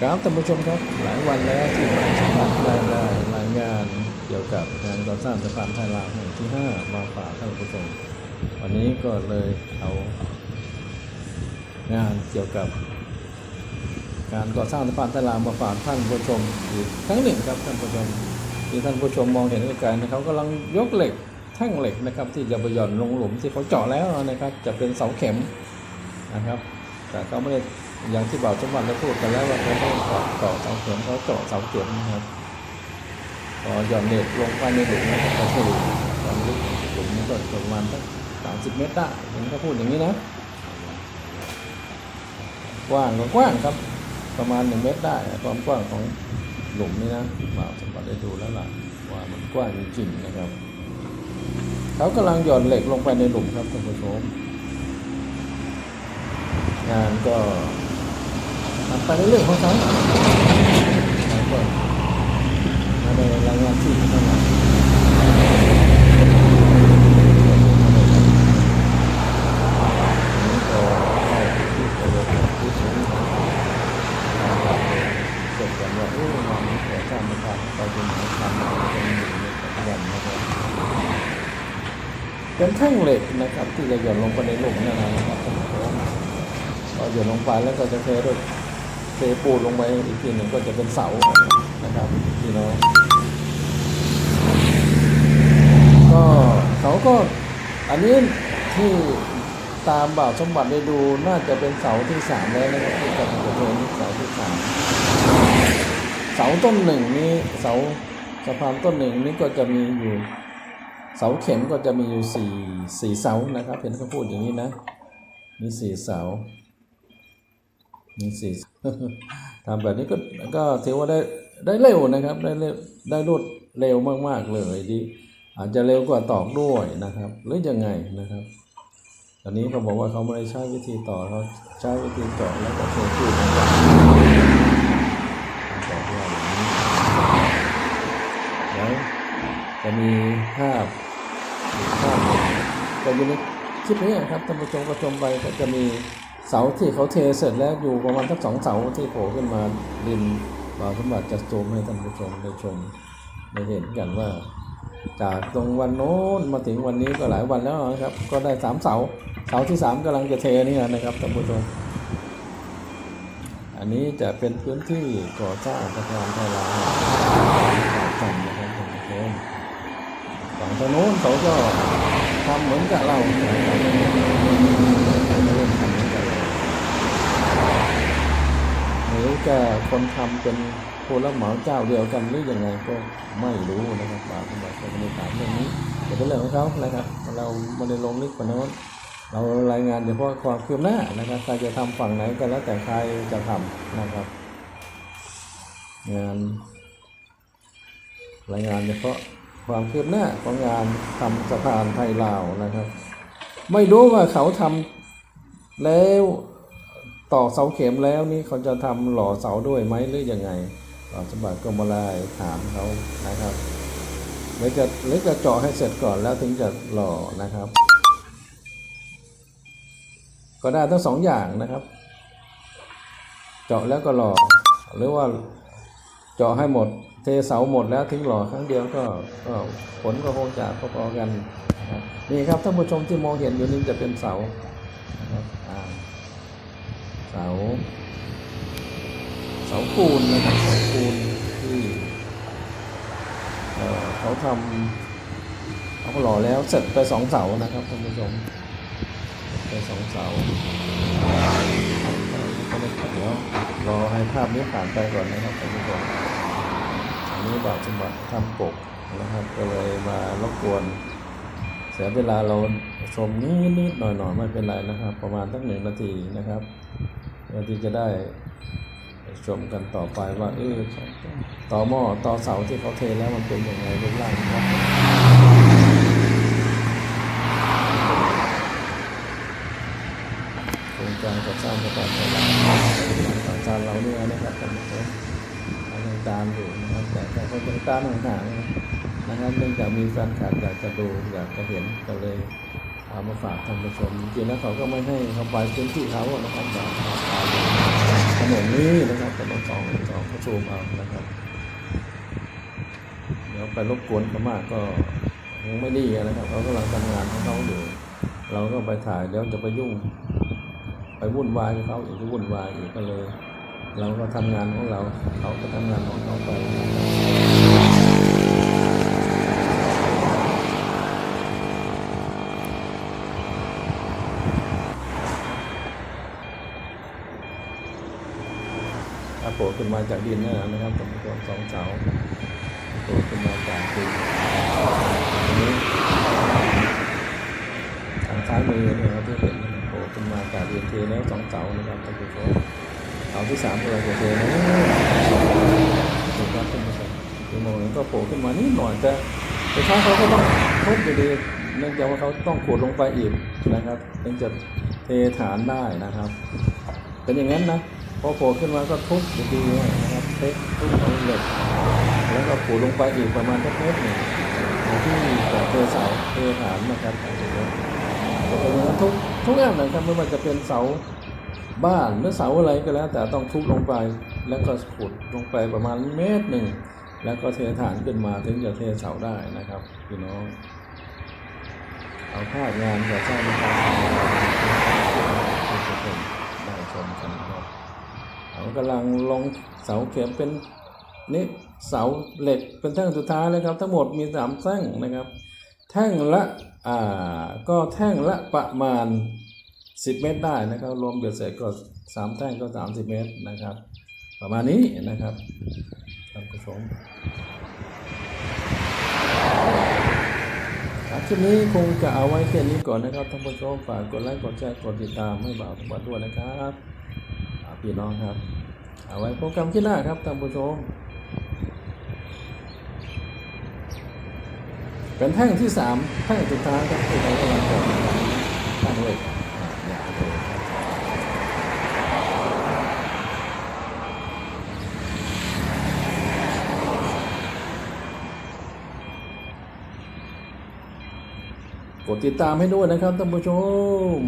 ครับท่านผู้ชมครับหลายวันแล้วที่ผมสัมรายได้รายงานเกี่ยวกับงานก่อสร้างสะพานไทยลาวแห่งที่ 5 มาฝากท่านผู้ชมวันนี้ก็เลยเอางานเกี่ยวกับการก่อสร้างสะพานไทยลาวมาฝากท่านผู้ชมอีกครั้งหนึ่งครับท่านผู้ชมที่ท่านผู้ชมมองเห็นไกลๆนะครับกำลังยกเหล็กแท่งเหล็กนะครับ ที่จะไปหย่อนลงหลุมที่เขาเจาะแล้วนะครับ จะเป็นเสาเข็มนะครับ แต่เขาไม่ได้ อย่างที่บ่าวสมบัติได้พูดกันแล้วว่าเขาไม่ได้เจาะเจาะเสาเข็มเขาเจาะเสาเข็มนะครับพอหย่อนเหล็กลงไปในหลุมนะครับก็คือความลึกหลุมนี้ก็ประมาณสักสามสิบเมตรได้เห็พูดอย่างนี้นะกว้างก็กว้างครับ ประมาณหนึ่งเมตรได้ความกว้างของหลุมนี่นะบ่าวสมบัติได้ดูแล้วล่ะว่ามันกว้างจริงๆนะครับเขากำลังหย่อนเหล็กลงไปในหลุมครับท่านผู้ชมงานก็ ไปเรื่อยๆของเขาแล้วก็มาในรายงานที่ข้างหลังนี่ก็เข้าที่ประโยชน์ที่สูงของเกิดกันว่าเอองานนี้ก่อสร้างมาทำไปจนถึงทำมาจนอยู่ในปัจจุบันนะครับเป็นแท่งเหล็กนะครับที่จะหย่อนลงไปในหลุมนั่นนะครับพอหย่อนลงไปแล้วก็จะเทด้วย เทปูนลงไปอีกทีหนึ่งก็จะเป็นเสานะครับพี่น้องก็เขาก็อันนี้ที่ตามบ่าวสมบัติได้ดูน่าจะเป็นเสาที่สามแล้วนะครับที่กำลังจะเทนี่เสาที่สามเสาต้นหนึ่งนี้เสาสะพานต้นหนึ่งนี้ก็จะมีอยู่เสาเข็มก็จะมีอยู่สี่สี่เสานะครับเห็นเขาพูดอย่างนี้นะมีสี่เสา มีสี่ทำแบบนี้ก็ก็ถือว่าได้ได้เร็วนะครับ ได้เร็วได้รวดเร็วมาก ๆ เลยดีอาจจะเร็วกว่าตอกด้วยนะครับ หรือยังไงนะครับ ตอนนี้เขาบอกว่าเขาไม่ได้ใช้วิธีต่อเขาใช้วิธีเจาะแล้วก็เทปูนลงไปบอกว่าอย่างนี้แล้วจะมีภาพภาพหนึ่งก็อยู่ในคลิปนี้ครับท่านผู้ชมก็ชมไปก็จะมี เสาที่เขาเทเสร็จแล้วอยู่ประมาณสักสองเสาที่โผล่ขึ้นมาริมบ่าวสมบัติจะซูมให้ท่านผู้ชมได้ชมได้เห็นกันว่า จากตรงวันโน้นมาถึงวันนี้ก็หลายวันแล้วนะครับ ก็ได้สามเสาเสาที่สามกำลังจะเทนี่นะครับท่านผู้ชมอันนี้จะเป็นพื้นที่ก่อสร้างสะพานไทยลาวกันนะครับท่านผู้ชมฝั่งทางโน้นเขาก็ทำเหมือนกับเรานะครับเริ่มทำเหมือนกับเราหรือจะคน ทำเป็นผู้รับเหมาเจ้าเดียวกันหรือยังไงก็ไม่รู้นะครับบาสมบัติก็ไม่ถามเรื่องนี้แต่เป็นเรื่องของเขานะครับเราไม่ได้ลงลึกกว่านั้นเรารายงานเฉพาะความคืบหน้านะครับใครจะทำฝั่งไหนก็แล้วแต่ใครจะทำนะครับ งาน รายงานเฉพาะความคืบหน้าของงานทำสะพานไทยลาวนะครับ ไม่รู้ว่าเขาทำแล้ว ต่อเสาเข็มแล้วนี่เขาจะทำหล่อเสาด้วยไหมหรือยังไงบ่าวสมบัติก็มาไล่ถามเขานะครับหรือจะหรือจะเจาะให้เสร็จก่อนแล้วถึงจะหล่อนะครับ ก็ได้ทั้งสองอย่างนะครับ เจาะแล้วก็หล่อหรือว่าเจาะให้หมด เทเสาหมดแล้วทิ้งหล่อครั้งเดียวก็ก็ผลก็คงจะพอๆกัน นี่ครับท่านผู้ชมที่มองเห็นอยู่นี่จะเป็นเสา เสา เสาปูนนะครับเสาปูนที่เขาทำเขาหล่อแล้วเสร็จไปสองเสานะครับท่านผู้ชมไปสองเสาก็ไม่เดี๋ยวรอให้ภาพนี้ผ่านไปก่อนนะครับท่านผู้ชมอันนี้บาทสมบัติทำปกนะครับก็เลยมารบกวนเสียเวลาเราชมนิดๆหน่อยๆไม่เป็นไรนะครับ ประมาณสักหนึ่งนาทีนะครับ พื่อที่จะได้ชมกันต่อไปว่าเออต่อหม้อต่อเสาที่เขาเทแล้วมันเป็นยังไงรูปร่างครับโครงการก่อสร้างสะพานไทยลาวต่างชาติเราเนี่ยนะครับท่านผู้ชมเรายังตามอยู่นะครับแต่แต่คนยังตามห่างๆนะครับเนื่องจากมีแฟนคลับอยากจะดูอยากจะเห็นก็เลย เอามาฝากท่านผู้ชมจริงๆแล้วเขาก็ไม่ให้เขาไปพื้นที่เขาอะนะครับถนนนี้นะครับถนนสองสองเขาซูมเอานะครับเดี๋ยวไปรบกวนเขามากก็ยังไม่ดีนะครับเขากำลังทำงานของเขาอยู่เราก็ไปถ่ายเดี๋ยวจะไปยุ่ง ไปวุ่นวายเขาอีกวุ่นวายอีกก็เลย เราก็ทำงานของเรา เขาก็ทำงานของเขาไป โผล่ขึ้นมาจากดินนะนะครับตรงนี้สองเสาโผล่ขึ้นมาจากดินนี้ทางซ้ายมือเนี่ยครับที่เห็นโผล่ขึ้นมาจากดินเทแล้วสองเสานะครับท่านผู้ชมเสาที่สามเราจะเจอนะดูครับท่านผู้ชมดูมองก็โผล่ขึ้นมานิดหน่อยแต่แต่ช้าเขาก็ต้องทุบอยู่ดีเนื่องจากว่าเขาต้องขุดลงไปอีกนะครับถึงจะเทฐานได้นะครับ เป็นอย่างนั้นนะ พอโผล่ขึ้นมาก็ทุบดีๆนะครับเททุบเอาเหล็กแล้วก็ขุดลงไปอีกประมาณสักเมตรหนึ่งที่จะเทเสาเทฐานนะครับเหมือนกันทุกทุกอย่างนะครับไม่ว่าจะเป็นเสาบ้านหรือเสาอะไรก็แล้ว แต่ต้องทุบลงไปแล้วก็ขุดลงไปประมาณเมตรหนึ่งแล้วก็เทฐานขึ้นมาถึงจะเทเสาได้นะครับพี่น้องเอาภาพงานก่อสร้างนะครับให้ทุกคนได้ชมกันครับากำลังลงเสาเข็มเป็นนี่เสาเหล็กเป็นแท่งสุดท้ายเลยครับทั้งหมดมีสามแท่งนะครับ แท่งละอ่าก็แท่งละประมาณ 10 เมตรได้นะครับรวมเบ็ดเสร็จก็สามแท่งก็ 30 เมตรนะครับ ประมาณนี้นะครับท่านผู้ชมครับคลิปนี้คงจะเอาไว้แค่นี้ก่อนนะครับท่านผู้ชมฝากกดไลค์กดแชร์กดติดตามให้บ่าวทุกวันด้วยนะครับ พี่น้องครับ เอาไว้โปรแกรมที่หน้าครับท่านผู้ชม เป็นแท่งที่สามแท่งสุดท้ายครับที่เรากำลังจะตั้งไว้อ่าอย่าเลยกดติดตามให้ด้วยนะครับท่านผู้ชม